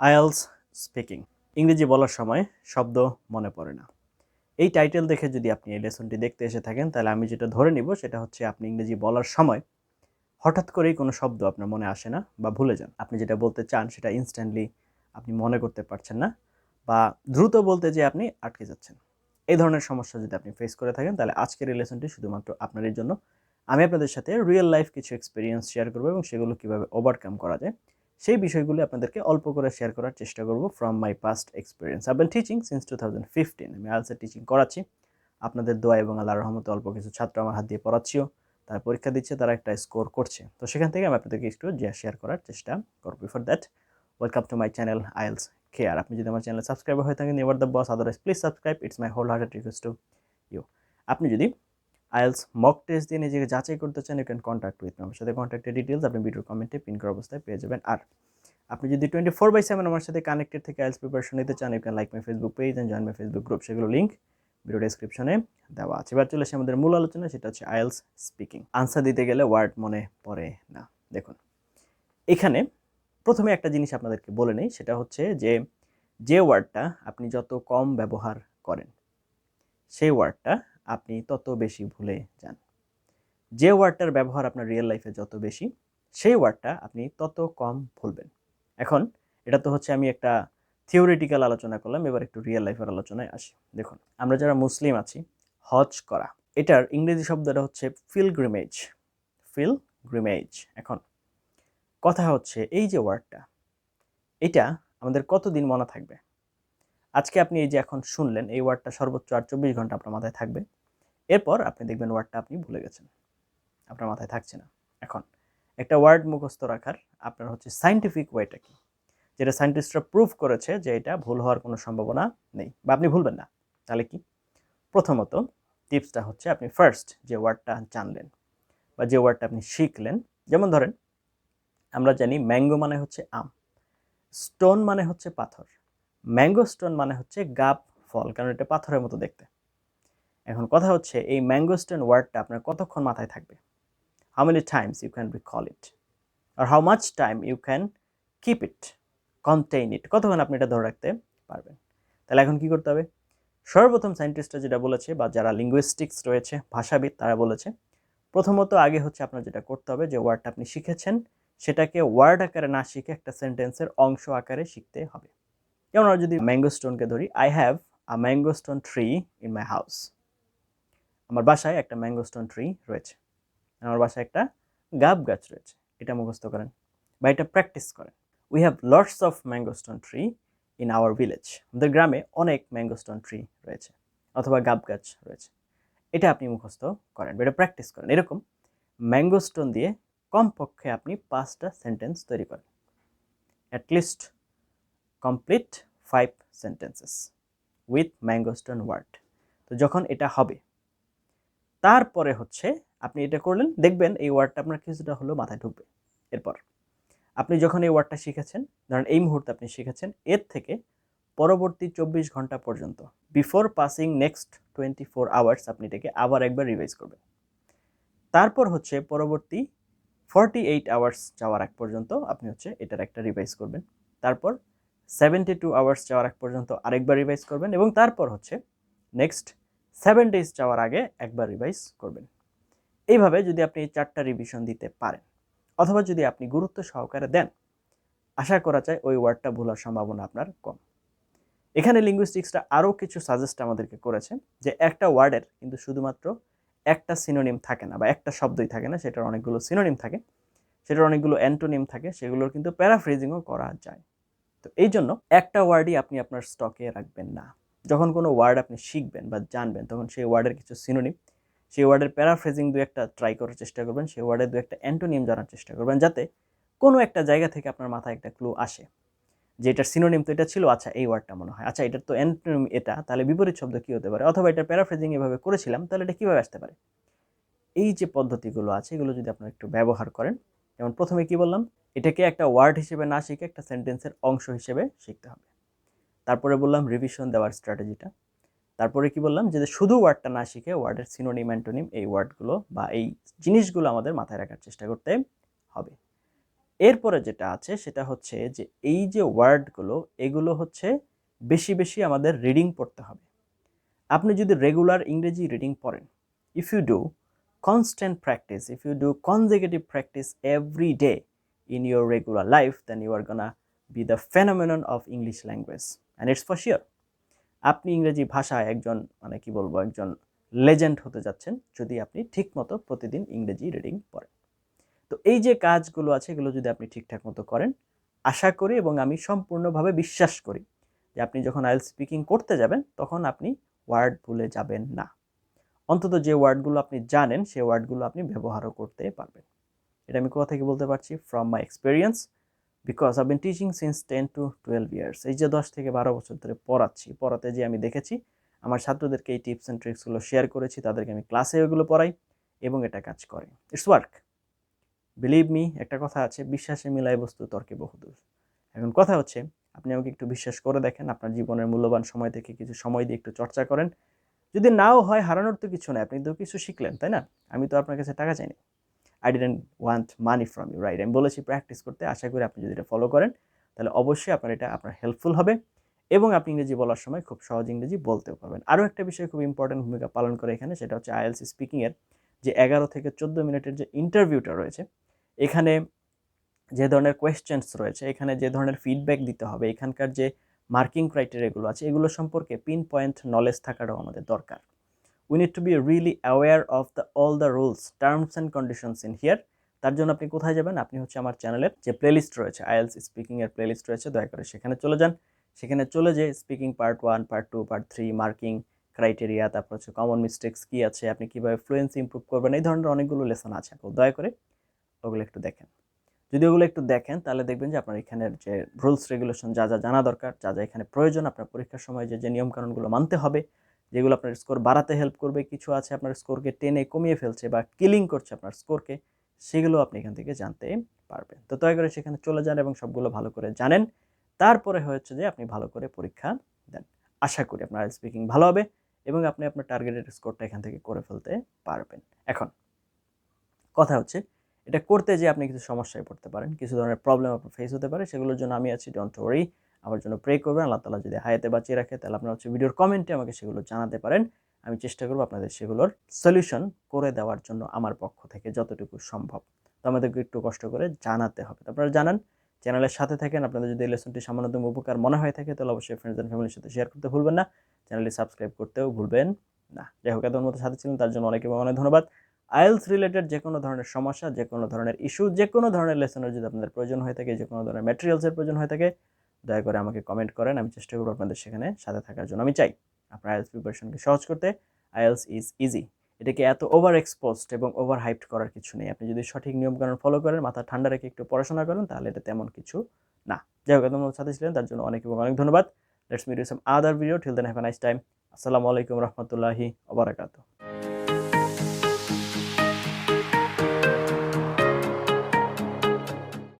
IELTS speaking. ইংরেজি বলার সময় শব্দ মনে পড়ে না। এই টাইটেল দেখে যদি আপনি এই লেসনটি দেখতে এসে থাকেন, তাহলে আমি যেটা ধরে নিব সেটা হচ্ছে আপনি ইংরেজি বলার সময় হঠাৎ করেই কোনো শব্দ আপনার মনে আসে না বা ভুলে যান। আপনি যেটা বলতে চান সেটা ইনস্ট্যান্টলি আপনি মনে করতে পারছেন না বা দ্রুত বলতে যে আপনি আটকে যাচ্ছেন। এই ধরনের সমস্যা যদি আপনি ফেস করে থাকেন, তাহলে আজকের এই লেসনটি শুধুমাত্র আপনাদের জন্য। আমি আপনাদের সাথে রিয়েল লাইফ কিছু এক্সপিরিয়েন্স শেয়ার করব এবং সেগুলো কীভাবে ওভারকাম করা যায় সেই বিষয়গুলি আপনাদেরকে অল্প করে শেয়ার করার চেষ্টা করব from my past experience I been teaching since two thousand fifteen আমি আলসে টিচিং করাচ্ছি। আপনাদের দোয়া এবং আল্লাহ রহমতে অল্প কিছু ছাত্র আমার হাত দিয়ে পড়াচ্ছিও। তারা পরীক্ষা দিচ্ছে, তারা একটা স্কোর করছে। তো সেখান থেকে আমি আপনাদেরকে একটু শেয়ার করার চেষ্টা করব। Before that welcome to my channel IELTS care আপনি যদি আমার চ্যানেল সাবস্ক্রাইবার হয়ে থাকেন ever the boss otherwise please subscribe it's my whole hearted request to you আপনি যদি আইএলস মক টেস্ট দিয়ে নিজেকে যাচাই করতে চান ইউ ক্যান কন্ট্যাক্ট উইথ আমার সাথে কন্ট্যাক্টের ডিটেলস আপনি ভিডিওর কমেন্টে পিন করা অবস্থায় পেয়ে যাবেন। আর আপনি যদি টোয়েন্টি ফোর বাই সেভেন আমার সাথে কানেক্টেড থেকে আইএলস প্রিপারেশন নিতে চান you can like my Facebook page and join my Facebook group সেগুলো লিঙ্ক ভিডিও ডেসক্রিপশনে দেওয়া আছে। এবার চলে আসে আমাদের মূল আলোচনা, সেটা হচ্ছে আইএলস স্পিকিং আনসার দিতে গেলে ওয়ার্ড মনে পড়ে না। দেখুন, এখানে প্রথমে একটা জিনিস আপনাদেরকে বলে নেই, সেটা হচ্ছে যে যে ওয়ার্ডটা আপনি যত কম ব্যবহার করেন, সেই ওয়ার্ডটা আপনি তত বেশি ভুলে যান। যে ওয়ার্ডটার ব্যবহার আপনার রিয়েল লাইফে যত বেশি, সেই ওয়ার্ডটা আপনি তত কম ভুলবেন। এখন এটা তো হচ্ছে আমি একটা থিওরিটিক্যাল আলোচনা করলাম, এবার একটু রিয়েল লাইফের আলোচনায় আসি। দেখুন, আমরা যারা মুসলিম আছি, হজ করা, এটার ইংরেজি শব্দটা হচ্ছে ফিল গ্রিমেজ ফিল গ্রিমেজ এখন কথা হচ্ছে এই যে ওয়ার্ডটা, এটা আমাদের কতদিন মনে থাকবে? আজকে আপনি এই যে এখন শুনলেন, এই ওয়ার্ডটা সর্বোচ্চ আর চব্বিশ ঘণ্টা আপনার মাথায় থাকবে। এরপর আপনি দেখবেন ওয়ার্ডটা আপনি ভুলে গেছেন। আপনার মাথায় থাকছে না। এখন, একটা ওয়ার্ড মুখস্থ রাখার আপনার হচ্ছে সাইন্টিফিক ওয়েটা কি? যেটা সায়েন্টিস্টরা প্রুভ করেছে যে এটা ভুল হওয়ার কোনো সম্ভাবনা নেই। বা আপনি ভুলবেন না। তাহলে কি? প্রথমত টিপসটা হচ্ছে আপনি ফার্স্ট যে ওয়ার্ডটা জানলেন বা যে ওয়ার্ডটা আপনি শিখলেন, যেমন ধরেন, আমরা জানি ম্যাঙ্গো মানে হচ্ছে আম। স্টোন মানে হচ্ছে পাথর। ম্যাঙ্গো স্টোন মানে হচ্ছে গাব ফল, কারণ এটা পাথরের মতো দেখতে। এখন কথা হচ্ছে, এই ম্যাঙ্গো স্টোন ওয়ার্ডটা আপনার কতক্ষণ মাথায় থাকবে? How many times you can recall it R how much time you can keep it contain it কতক্ষণ আপনি এটা ধরে রাখতে পারবেন? তাহলে এখন কি করতে হবে? সর্বপ্রথম সায়েন্টিস্টরা যেটা বলেছে, বা যারা লিঙ্গুইস্টিক্স রয়েছে, ভাষাবিদ, তারা বলেছে, প্রথমত আগে হচ্ছে আপনার যেটা করতে হবে, যে ওয়ার্ডটা আপনি শিখেছেন, সেটাকে ওয়ার্ড আকারে না শিখে একটা সেন্টেন্সের অংশ আকারে শিখতে হবে। যেমন আমরা যদি ম্যাঙ্গো স্টোনকে ধরি I have a mango stone tree in my house আমার বাসায় একটা ম্যাঙ্গো স্টোন ট্রি রয়েছে। আমার বাসায় একটা গাব গাছ রয়েছে। এটা মুখস্থ করেন বা এটা প্র্যাকটিস করেন। We have lots of mango stone tree in our village আমাদের গ্রামে অনেক ম্যাঙ্গো স্টোন ট্রি রয়েছে অথবা গাব গাছ রয়েছে। এটা আপনি মুখস্থ করেন বা এটা প্র্যাকটিস করেন। এরকম ম্যাঙ্গো স্টোন দিয়ে কমপক্ষে আপনি পাঁচটা সেন্টেন্স তৈরি করেন। At least complete five sentences with mango stone word তো যখন এটা হবে, তারপরে হচ্ছে আপনি এটা করলেন, দেখবেন এই ওয়ার্ডটা আপনার কিছুটা হলেও মাথায় ঢুকবে। এরপর আপনি যখন এই ওয়ার্ডটা শিখেছেন, ধরেন এই মুহূর্তে আপনি শিখেছেন, এর থেকে পরবর্তী চব্বিশ ঘণ্টা পর্যন্ত before passing next twenty four hours আপনি এটাকে আবার একবার রিভাইজ করবেন। তারপর হচ্ছে পরবর্তী ফর্টি এইট আওয়ার্স যাওয়ার আগ পর্যন্ত আপনি হচ্ছে এটার একটা রিভাইজ করবেন। তারপর সেভেন্টি টু আওয়ার্স যাওয়ার আগ পর্যন্ত আরেকবার রিভাইজ করবেন এবং তারপর হচ্ছে নেক্সট সেভেন ডেজ যাওয়ার আগে একবার রিভাইজ করবেন। এইভাবে যদি আপনি এই চারটা রিভিশন দিতে পারেন অথবা যদি আপনি গুরুত্ব সহকারে দেন, আশা করা যায় ওই ওয়ার্ডটা ভুলার সম্ভাবনা আপনার কম। এখানে লিঙ্গুইস্টিক্সটা আরও কিছু সাজেস্ট আমাদেরকে করেছে যে একটা ওয়ার্ডের কিন্তু শুধুমাত্র একটা সিনোনিম থাকে না বা একটা শব্দই থাকে না, সেটার অনেকগুলো সিনোনিম থাকে, সেটার অনেকগুলো অ্যান্টোনিম থাকে, সেগুলোর কিন্তু প্যারাফ্রেজিংও করা যায়। তো এই জন্য একটা ওয়ার্ডই আপনি আপনার স্টকে রাখবেন না। যখন কোনো ওয়ার্ড আপনি শিখবেন বা জানবেন, তখন সেই ওয়ার্ডের কিছু সিনোনিম সেই ওয়ার্ডের প্যারাফ্রেজিং দু একটা ট্রাই করার চেষ্টা করবেন, সেই ওয়ার্ডের দু একটা অ্যান্টোনিম জানার চেষ্টা করবেন, যাতে কোনো একটা জায়গা থেকে আপনার মাথায় একটা ক্লু আসে। যে এটার সিনোনিম তো এটা ছিল আচ্ছা এই ওয়ার্ডটা মনে হয় আচ্ছা এটার তো অ্যান্টোনিম এটা, তাহলে বিপরীত শব্দ কী হতে পারে? অথবা এটার প্যারাফ্রেজিং এভাবে করেছিলাম, তাহলে এটা কীভাবে আসতে পারে? এই যে পদ্ধতিগুলো আছে, এগুলো যদি আপনারা একটু ব্যবহার করেন, যেমন প্রথমে কি বললাম? এটাকে একটা ওয়ার্ড হিসেবে না শিখে একটা সেন্টেন্সের অংশ হিসেবে শিখতে হবে। তারপরে বললাম রিভিশন দেওয়ার স্ট্র্যাটেজিটা তারপরে কি বললাম যে শুধু ওয়ার্ডটা না শিখে ওয়ার্ডের সিনোনিম অ্যান্টোনিম এই ওয়ার্ডগুলো বা এই জিনিসগুলো আমাদের মাথায় রাখার চেষ্টা করতে হবে। এরপরে যেটা আছে সেটা হচ্ছে যে, এই যে ওয়ার্ডগুলো এগুলো হচ্ছে বেশি বেশি আমাদের রিডিং পড়তে হবে। আপনি যদি রেগুলার ইংরেজি রিডিং পড়েন if you do constant practice if you do consecutive practice every day in your regular life then you are gonna be the phenomenon of English language and it's for sure আপনি ইংরেজি ভাষায় একজন মানে কি বলব, একজন legend হতে যাচ্ছেন, যদি আপনি ঠিকমতো প্রতিদিন ইংরেজি রিডিং পড়েন। তো এই যে কাজগুলো আছে, এগুলো যদি আপনি ঠিকঠাক মতো করেন, আশা করি এবং আমি সম্পূর্ণভাবে বিশ্বাস করি যে আপনি যখন আইএল স্পিকিং করতে যাবেন, তখন আপনি ওয়ার্ড ভুলে যাবেন না। অন্তত যে ওয়ার্ডগুলো আপনি জানেন সেই ওয়ার্ডগুলো আপনি ব্যবহারও করতে পারবেন। এটা আমি কোথা থেকে বলতে পারছি? From my experience because I been teaching since ten to twelve years এই যে দশ থেকে বারো বছর ধরে পড়াচ্ছি, পড়াতে যে আমি দেখেছি, আমার ছাত্রদেরকে এই টিপস অ্যান্ড ট্রিক্সগুলো শেয়ার করেছি, তাদেরকে আমি ক্লাসে ওগুলো পড়াই এবং এটা কাজ করে। ইটস ওয়ার্ক বিলিভ মি একটা কথা আছে, বিশ্বাসে মিলাই বস্তু, তর্কে বহুদূর। এখন কথা হচ্ছে, আপনি আমাকে একটু বিশ্বাস করে দেখেন, আপনার জীবনের মূল্যবান সময় থেকে কিছু সময় দিয়ে একটু চর্চা করেন। যদি নাও হয়, হারানোর তো কিছু নাই, আপনি তো কিছু শিখলেন, তাই না? আমি তো আপনার কাছে টাকা চাইনি। I didn't want money from you right আমি বলেছি প্র্যাকটিস করতে, আশা করি আপনি যদি এটা ফলো করেন, তাহলে অবশ্যই আপনার এটা আপনার হেল্পফুল হবে এবং আপনি ইংরেজি বলার সময় খুব সহজ ইংরেজি বলতেও পারবেন। আরও একটা বিষয় খুব ইম্পর্টেন্ট ভূমিকা পালন করে এখানে, সেটা হচ্ছে আইএলসি স্পিকিংয়ের যে এগারো থেকে চোদ্দ মিনিটের যে ইন্টারভিউটা রয়েছে, এখানে যে ধরনের কোয়েশ্চেন্স রয়েছে, এখানে যে ধরনের ফিডব্যাক দিতে হবে, এখানকার যে মার্কিং ক্রাইটেরিয়াগুলো আছে, এগুলো সম্পর্কে পিন পয়েন্ট নলেজ থাকাটাও আমাদের দরকার। We need to be really aware of the all the rules terms and conditions in here তার জন্য আপনি কোথায় যাবেন? আপনি হচ্ছে আমার চ্যানেলের যে প্লেলিস্ট রয়েছে আইএলস স্পিকিংয়ের প্লেলিস্ট রয়েছে, দয়া করে সেখানে চলে যান। সেখানে চলে যে speaking part one part two part three marking criteria তারপর হচ্ছে কমন মিস্টেক্স কী আছে, আপনি কীভাবে ফ্লুয়েন্সি ইম্প্রুভ করবেন, এই ধরনের অনেকগুলো লেসন আছে দয়া করে ওগুলো একটু দেখেন। যদি ওগুলো একটু দেখেন, তাহলে দেখবেন যে আপনার এখানের যে রুলস রেগুলেশন যা যা জানা দরকার, যা যা এখানে প্রয়োজন, আপনার পরীক্ষার সময় যে যে নিয়মকানুনগুলো মানতে হবে যেগুলো আপনার স্কোর বাড়াতে হেল্প করবে, কিছু আছে আপনার স্কোরকে টেনে কমিয়ে ফেলছে বা কিলিং করছে আপনার স্কোরকে সেগুলো আপনি এখান থেকে জানতে পারবেন। তো দয়া করে সেখানে চলে যান এবং সবগুলো ভালো করে জানেন। তারপরে হয়েছে যে আপনি ভালো করে পরীক্ষা দেন। আশা করি আপনার স্পিকিং ভালো হবে এবং আপনি আপনার টার্গেটেড স্কোরটা এখান থেকে করে ফেলতে পারবেন। এখন, কথা হচ্ছে, এটা করতে যে আপনি কিছু সমস্যায় পড়তে পারেন। কিছু ধরনের প্রবলেম আপনার ফেস হতে পারে, সেগুলোর জন্য আমি আছি ডোন্ট ওয়ারি আমার জন্য প্রে করবেন, আল্লাহ তালা যদি হায়াতে বাঁচিয়ে রাখে, তাহলে আপনার হচ্ছে ভিডিওর কমেন্টে আমাকে সেগুলো জানাতে পারেন। আমি চেষ্টা করব আপনাদের সেগুলোর সলিউশন করে দেওয়ার জন্য আমার পক্ষ থেকে যতটুকু সম্ভব। তো আমাদেরকে একটু কষ্ট করে জানাতে হবে। আপনারা জানান, চ্যানেলের সাথে থাকেন, আপনাদের যদি লেসনটি সামান্যতম উপকার মনে হয়ে থাকে, তাহলে অবশ্যই ফ্রেন্ডস অ্যান্ড ফ্যামিলির সাথে শেয়ার করতে ভুলবেন না। চ্যানেলটি সাবস্ক্রাইব করতেও ভুলবেন না। যাই হোক এত মতো সাথে ছিলেন, তার জন্য অনেকে অনেক ধন্যবাদ। আইএলস রিলেটেড যে কোনো ধরনের সমস্যা, যে কোনো ধরনের ইস্যু যে কোনো ধরনের লেসনের যদি আপনাদের প্রয়োজন হয়ে থাকে, যে কোনো ধরনের ম্যাটেরিয়ালসের প্রয়োজন হয়ে থাকে দয়া করে আমাকে কমেন্ট করেন, আমি চেষ্টা করব আপনাদের সেখানে সাথে থাকার জন্য। আমি চাই আপনার আইএলস প্রিপারেশনকে সহজ করতে আইএলস ইজ ইজি এটাকে এত ওভার এক্সপোজড এবং ওভার হাইপড করার কিছু নেই। আপনি যদি সঠিক নিয়মকানুন ফলো করেন, মাথা ঠান্ডা রেখে একটু পড়াশোনা করেন, তাহলে এটা তেমন কিছু না। যাই হোক তোমার সাথে ছিলেন, তার জন্য অনেক এবং অনেক ধন্যবাদ। Let's meet some other video till then have a nice time আসসালামু আলাইকুম রহমতুল্লাহি ওবরাকাতুহ